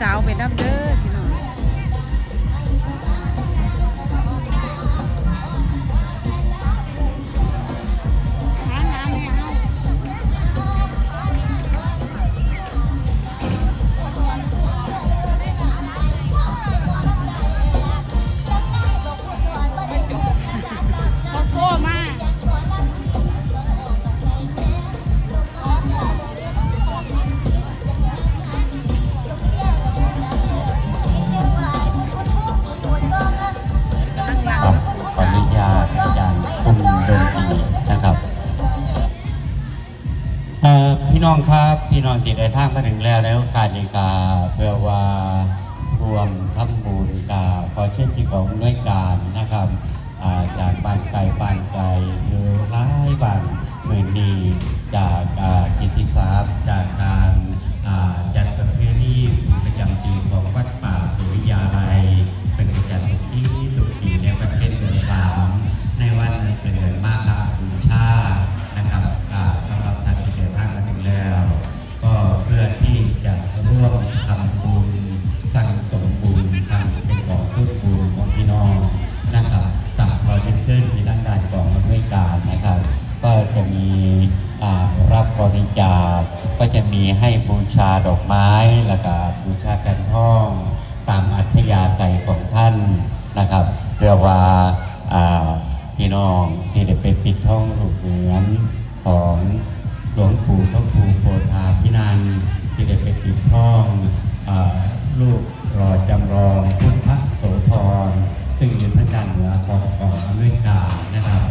สาวไปนับเด้อ พี่น้องครับพี่น้องติดเดินทางมาถึงแล้วในโอกาสนี้กาเพื่อว่ารวมทั้งบุญกาขอเช่นที่ของด้วยการนะครับจากบ้านไกลบ้านไกลหรือร้ายบ้านเหมือนดีจาก จะมีให้บูชาดอกไม้แล้วก็บูชาแผ่นทองตามอัธยาศัยของท่านนะครับเพื่อว่าพี่น้องที่ได้ไปปิดท่องรูปเหนือนของหลวงปู่พระครูโพธาพินันที่ได้ไปปิดท่องลูกหล่อจำลองพุทธโสธรซึ่งยืนพระจันทร์เหนือของกองอเมริกานะครับ